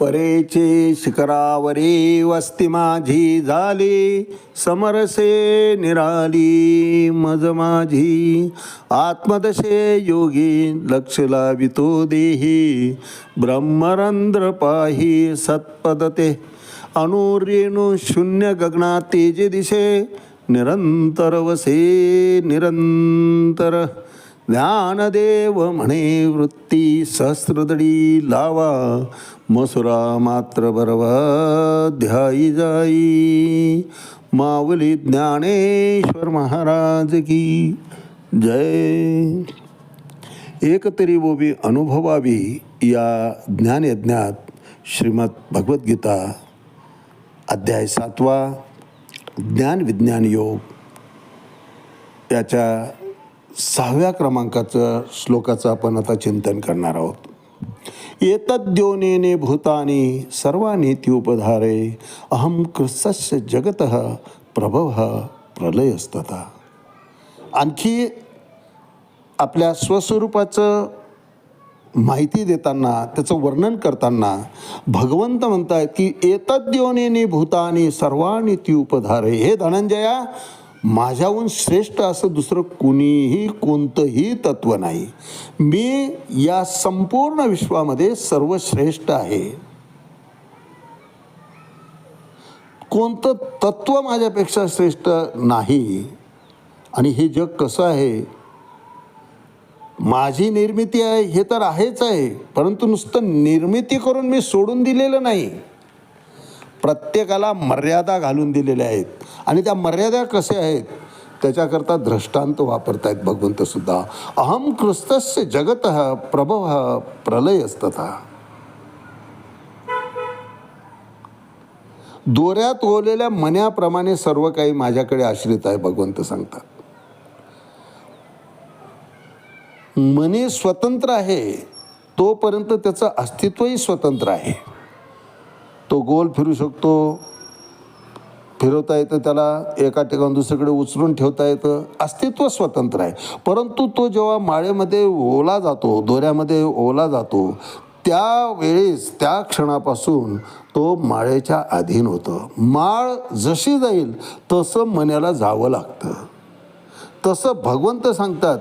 परेचे शिखरावरी वस्ती माझी झाली. समरसे निराली मज माझी. आत्मदशे योगी लक्ष लावितो देही. ब्रह्मरंध्र पाही सत्पदते अनुरेणु शून्य गगना तेजे दिशे. निरंतर वसे निरंतर. ज्ञानदेव म्हणे वृत्ती सहस्रदडी लावा मसुरा मात्र बरवा ध्याई जाई. माऊली ज्ञानेश्वर महाराज की जय. एक तरी अनुभवावी या ज्ञानयज्ञात श्रीमद भगवद्गीता अध्याय सातवा ज्ञान विज्ञान योग. याच्या सहाव्या क्रमांकाचं श्लोकाचं आपण आता चिंतन करणार आहोत. एतद्योनेने भूतानी सर्वानी उपधारे अहम कृत्सस्य जगत प्रभव प्रलयस्तता आणखी आपल्या स्वस्वरूपाचं माहिती देताना त्याचं वर्णन करताना भगवंत म्हणतात की एतद्योनेने भूतानी सर्वाणी ती उपधारे. हे धनंजया माझ्याहून श्रेष्ठ असं दुसरं कुणीही कोणतंही तत्व नाही. मी या संपूर्ण विश्वामध्ये सर्वश्रेष्ठ आहे. कोणतं तत्व माझ्यापेक्षा श्रेष्ठ नाही? आणि हे जग कसं आहे? माझी निर्मिती आहे हे तर आहेच आहे. परंतु नुसतं निर्मिती करून मी सोडून दिलेलं नाही. प्रत्येकाला मर्यादा घालून दिलेल्या आहेत. आणि त्या मर्यादा कसे आहेत? त्याच्याकरता दृष्टांत वापरतायत भगवंतसुद्धा अहम कृस्तस्य जगत प्रभव प्रलय असतथा दोऱ्यात ओलेल्या मन्याप्रमाणे सर्व काही माझ्याकडे आश्रित आहे भगवंत सांगतात. मनी स्वतंत्र आहे तोपर्यंत त्याचं अस्तित्वही स्वतंत्र आहे. तो गोल फिरू शकतो. फिरवता येतं त्याला एका ठिकाणी दुसरीकडे उचलून ठेवता येतं. अस्तित्व स्वतंत्र आहे. परंतु तो जेव्हा माळेमध्ये ओला जातो दोऱ्यामध्ये ओला जातो त्यावेळेस त्या क्षणापासून तो माळेच्या अधीन होतं. माळ जशी जाईल तसं मनाला जावं लागतं. तसं भगवंत सांगतात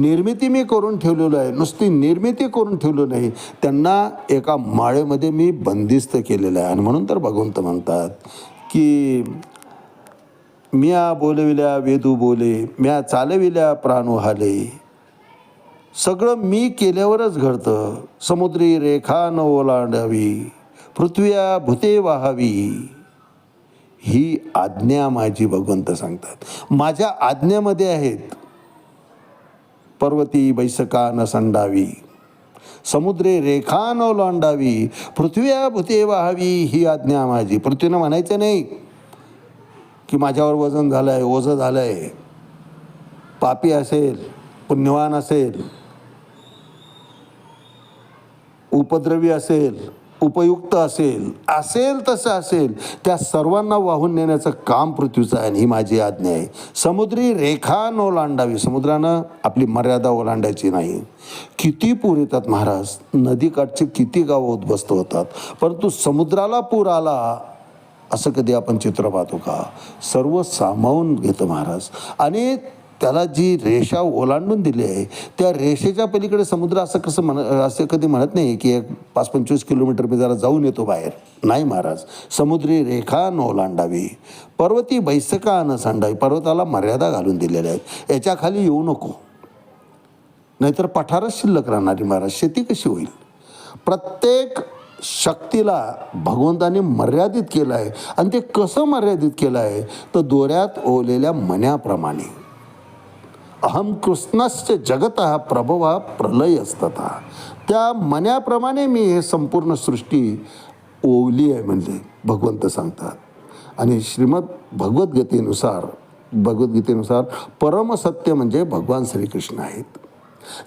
निर्मिती मी करून ठेवलेलो आहे. नुसती निर्मिती करून ठेवलो नाही. त्यांना एका माळेमध्ये मी बंदिस्त केलेलं आहे. आणि म्हणून तर भगवंत म्हणतात की म्या बोलविल्या वेदू बोले म्या चालविल्या प्राणोहाले सगळं मी केल्यावरच घडतं. समुद्री रेखा न ओलांडावी पृथ्व्या भूते वाहावी. ही आज्ञा माझी भगवंत सांगतात. माझ्या आज्ञेमध्ये आहेत. पर्वती बैसका न संडावी. समुद्रे रेखा न लांडावी. पृथ्व्या भूते वाहावी ही आज्ञा माझी. पृथ्वीनं म्हणायचं नाही की माझ्यावर वजन झालं आहे ओझं झालं आहे पापी असेल पुण्यवान असेल उपद्रवी असेल उपयुक्त असेल असेल तसं असेल त्या सर्वांना वाहून नेण्याचं काम पृथ्वीचं आहे आणि ही माझी आज्ञा आहे. समुद्री रेखा न ओलांडावी. समुद्रानं आपली मर्यादा ओलांडायची नाही. किती पूर येतात महाराज? नदीकाठचे किती गावं उद्ध्वस्त होतात. परंतु समुद्राला पूर आला असं कधी आपण चित्र पाहतो का? सर्व सामावून घेतं महाराज. आणि त्याला जी रेषा ओलांडून दिली आहे त्या रेषेच्या पलीकडे समुद्र असं कसं म्हण असं कधी म्हणत नाही की एक पाच पंचवीस किलोमीटर मी जरा जाऊन येतो बाहेर. नाही महाराज समुद्री रेखा न ओलांडावी. पर्वती बैसका न सांडावी. पर्वताला मर्यादा घालून दिलेल्या आहेत. याच्याखाली येऊ नको. नाहीतर पठारच शिल्लक राहणारी महाराज शेती कशी होईल? प्रत्येक शक्तीला भगवंताने मर्यादित केलं आहे आणि ते कसं मर्यादित केलं आहे तर दोऱ्यात ओलेल्या मण्याप्रमाणे अहम कृष्णश्च जगत प्रभव हा प्रलय असतात त्या मन्याप्रमाणे मी हे संपूर्ण सृष्टी ओवली आहे म्हणजे भगवंत सांगतात. आणि श्रीमद भगवद्गीतेनुसार भगवद्गीतेनुसार परमसत्य म्हणजे भगवान श्रीकृष्ण आहेत.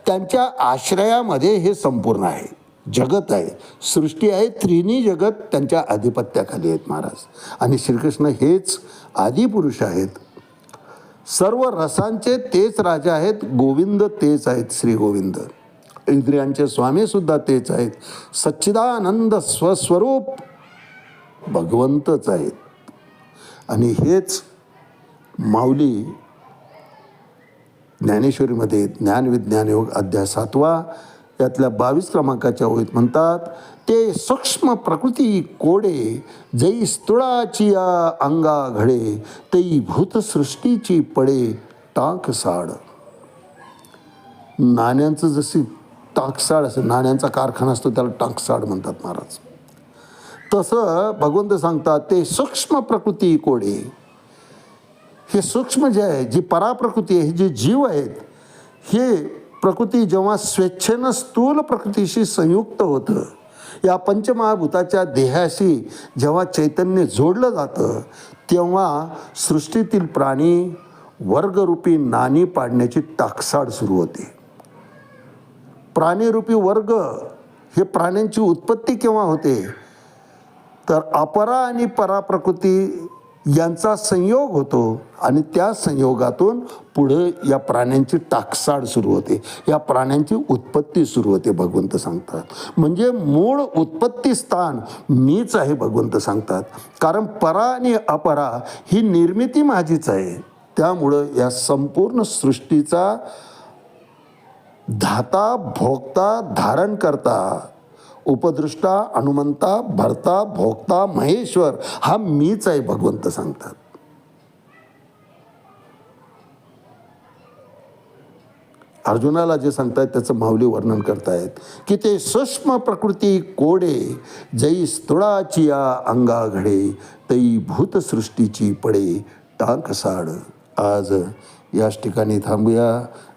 त्यांच्या आश्रयामध्ये हे संपूर्ण आहे. जगत आहे. सृष्टी आहे. त्रिनी जगत त्यांच्या आधिपत्याखाली आहेत महाराज. आणि श्रीकृष्ण हेच आदिपुरुष आहेत. सर्व रसांचे तेच राजा आहेत गोविंद तेच आहेत श्री गोविंद. इंद्रियांचे स्वामी सुद्धा तेच आहेत. सच्चिदानंद स्वस्वरूप भगवंतच आहेत. आणि हेच माऊली ज्ञानेश्वरीमध्ये ज्ञानविज्ञान योग अध्याय सातवा यातल्या बावीस क्रमांकाच्या ओळीत म्हणतात ते सूक्ष्म प्रकृती कोडे जै स्तुळाची या अंगा घडे तई भूतसृष्टीची पडे टाक साड. नाण्यांचं जशी टाकसाड असं नाण्यांचा कारखाना असतो त्याला टाकसाड म्हणतात महाराज. तसं भगवंत सांगतात ते सूक्ष्म प्रकृती कोडे. हे सूक्ष्म जे आहे जी पराप्रकृती आहे हे जे जीव आहेत हे प्रकृती जेव्हा स्वेच्छेनं स्थूल प्रकृतीशी संयुक्त होतं या पंचमहाभूताच्या देहाशी जेव्हा चैतन्य जोडलं जातं तेव्हा सृष्टीतील प्राणी वर्गरूपी नाणी पाडण्याची टाकसाड सुरू होते. प्राणीरूपी वर्ग हे प्राण्यांची उत्पत्ती केव्हा होते? तर अपरा आणि पराप्रकृती यांचा संयोग होतो आणि त्या संयोगातून पुढे या प्राण्यांची टाकसाड सुरू होते. या प्राण्यांची उत्पत्ती सुरू होते भगवंत सांगतात. म्हणजे मूळ उत्पत्ती स्थान मीच आहे भगवंत सांगतात. कारण परा आणि अपरा ही निर्मिती माझीच आहे. त्यामुळं या संपूर्ण सृष्टीचा धाता भोगता धारण करता उपदृष्टा हनुमंता भरता भोगता महेश्वर हा मीच आहे भगवंत सांगतात. अर्जुनाला जे सांगतायत त्याचं माऊली वर्णन करतायत की ते सूक्ष्म प्रकृती कोडे जई स्तुळाच्या अंगा घडे तई भूतसृष्टीची पडे टाक साड आज याच ठिकाणी थांबूया.